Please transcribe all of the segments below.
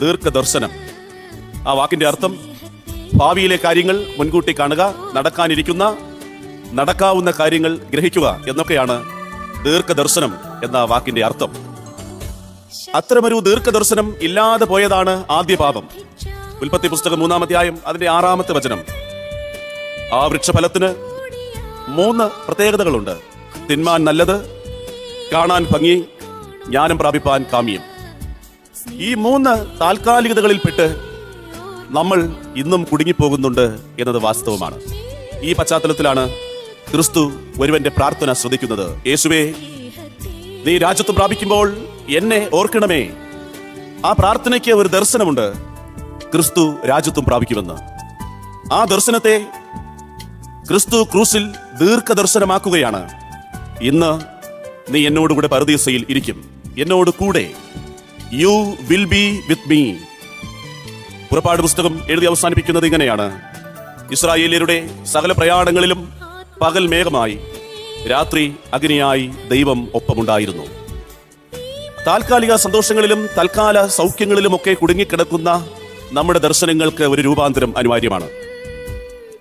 ദീർഘദർശനം. ആ വാക്കിന്റെ അർത്ഥം ഭാവിയിലെ കാര്യങ്ങൾ മുൻകൂട്ടി കാണുക നടക്കാനിരിക്കുന്ന നടക്കാവുന്ന കാര്യങ്ങൾ ഗ്രഹിക്കുക എന്നൊക്കെയാണ് ദീർഘദർശനം എന്ന വാക്കിന്റെ അർത്ഥം. അത്തരമൊരു ദീർഘദർശനം ഇല്ലാതെ പോയതാണ് ആദ്യ പാപം. ഉൽപ്പത്തി പുസ്തകം മൂന്നാമധ്യായം അതിന്റെ ആറാമത്തെ വചനം. ആ വൃക്ഷഫലത്തിന് മൂന്ന് പ്രത്യേകതകളുണ്ട്. തിന്മാൻ നല്ലത് കാണാൻ ഭംഗി ജ്ഞാനം പ്രാപിപ്പാൻ കാമ്യം. ഈ മൂന്ന് താൽക്കാലികതകളിൽപ്പെട്ട് നമ്മൾ ഇന്നും കുടുങ്ങിപ്പോകുന്നുണ്ട് എന്നത് വാസ്തവമാണ്. ഈ പശ്ചാത്തലത്തിലാണ് ക്രിസ്തു ഒരുവന്റെ പ്രാർത്ഥന ശ്രദ്ധിക്കുന്നത്. യേശുവേ നീ രാജ്യത്ത് പ്രാപിക്കുമ്പോൾ എന്നെ ഓർക്കണമേ. ആ പ്രാർത്ഥനയ്ക്ക് ഒരു ദർശനമുണ്ട്. ക്രിസ്തു രാജ്യത്വം പ്രാപിക്കുമെന്ന്. ആ ദർശനത്തെ ക്രിസ്തു ക്രൂസിൽ ദീർഘദർശനമാക്കുകയാണ്. ഇന്ന് നീ എന്നോടുകൂടെ പരദീസയിൽ ഇരിക്കും. എന്നോട് കൂടെ you will be with me പുറപ്പാട് പുസ്തകം എഴുതി അവസാനിപ്പിക്കുന്നത് ഇങ്ങനെയാണ്. ഇസ്രായേലിയരുടെ സകല പ്രയാണങ്ങളിലും പകൽ മേഘമായി രാത്രി അഗ്നിയായി ദൈവം ഒപ്പമുണ്ടായിരുന്നു. താൽക്കാലിക സന്തോഷങ്ങളിലും തൽക്കാല സൗഖ്യങ്ങളിലുമൊക്കെ കുടുങ്ങിക്കിടക്കുന്ന നമ്മുടെ ദർശനങ്ങൾക്ക് ഒരു രൂപാന്തരം അനിവാര്യമാണ്.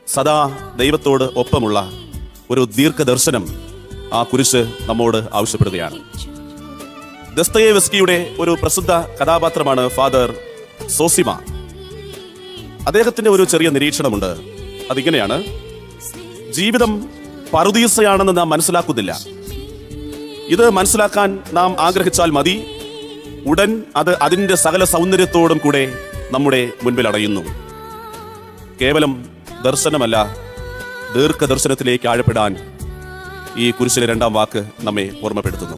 സദാ ദൈവത്തോട് ഒപ്പമുള്ള ഒരു ദീർഘദർശനം ആ കുരിശ് നമ്മോട് ആവശ്യപ്പെടുകയാണ്. ദസ്തയേവസ്കിയുടെ ഒരു പ്രസിദ്ധ കഥാപാത്രമാണ് ഫാദർ സോസിമ. അദ്ദേഹത്തിന്റെ ഒരു ചെറിയ നിരീക്ഷണമുണ്ട്. അതിങ്ങനെയാണ്. ജീവിതം പറുദീസയാണെന്ന് നാം മനസ്സിലാക്കുന്നില്ല. ഇത് മനസ്സിലാക്കാൻ നാം ആഗ്രഹിച്ചാൽ മതി. ഉടൻ അത് അതിന്റെ സകല സൗന്ദര്യത്തോടും കൂടെ നമ്മുടെ മുൻപിൽ അടയുന്നു. കേവലം ദർശനമല്ല ദീർഘദർശനത്തിലേക്ക് ആഴപ്പെടാൻ ഈ കുരിശിലെ രണ്ടാം വാക്ക് നമ്മെ ഓർമ്മപ്പെടുത്തുന്നു.